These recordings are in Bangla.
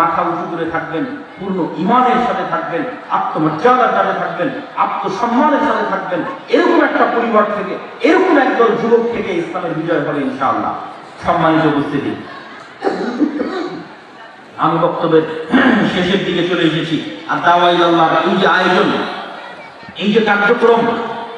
মাথা উঁচু করে থাকবেন, পূর্ণ ইমানের সাথে থাকবেন, আত্মমর্যাদার সাথে থাকবেন, আত্মসম্মানের সাথে থাকবেন। এরকম একটা পরিবার থেকে, এরকম একদল যুবক থেকে ইসলামের বিজয় হবে ইনশাআল্লাহ। সম্মানিত উপস্থিতি। আমি বক্তব্যের শেষের দিকে চলে এসেছি। আর দাওয়াই আল্লাহ, এই যে আয়োজন, এই যে কার্যক্রম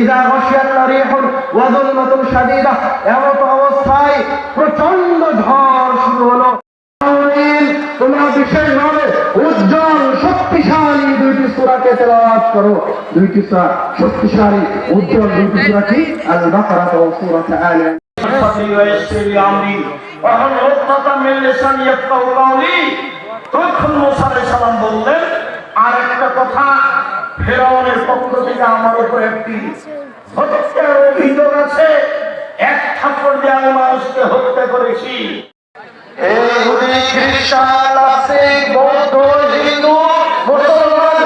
ইদা গশিয়ান্না রিহুন ওয়া যুলমাতুন শাদীদা। এমন অবস্থায় প্রচণ্ড ঝড় শুরু হলো। তোমরা বিশেষভাবে উজ্জ্বল, শক্তিশালী দুইটি সুরাকে তেলাওয়াত করো। দুইটি সুরা, শক্তিশালী, উজ্জ্বল দুইটি সুরা কি? আল বাকারা ও সূরা আলে। তখন মুসা সালাম বললেন আর একটা কথা ফেরাউনের পক্ষ থেকে আমার উপর একটি হত্যার অভিযোগ আছে। এক থাপ্পড় দিয়ে আমি মানুষকে হত্যা করেছি। ইহুদি খ্রিস্টান আছে তোমাদের প্রয়োজন হয়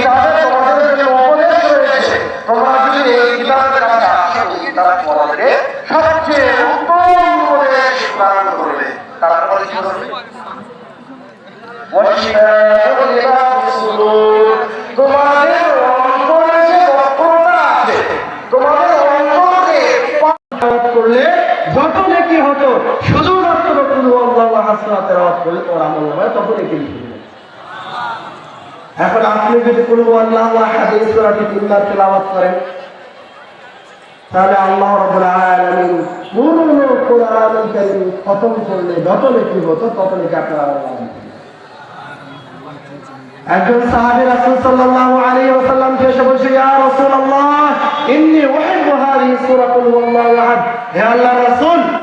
তাহলে তোমাদের জন্য উপদেশ রয়েছে তোমরা যদি এই কিতাবের কাছে আসো এই কিতাব তোমাদেরকে সবচেয়ে উত্তম উপদেশ প্রদান করবে? তারপরে কি করবে শুধুমাত্র কুলু আল্লাহ করলে তোমার আমল এখন আপনি যদি কুলু আল্লাহ করেন তাহলে আল্লাহ খতম করলে যত লেখি হতো তত লেখে আপনার একজন সাহাবী রাসূল সাল্লাল্লাহু আলাইহি ওয়াসাল্লাম এসে বলছে, ইয়া রাসূলুল্লাহ, ইন্নী উহিব্বু হাযিহি সূরাতুল ওয়াল্লাহু হে আল্লাহর রাসূল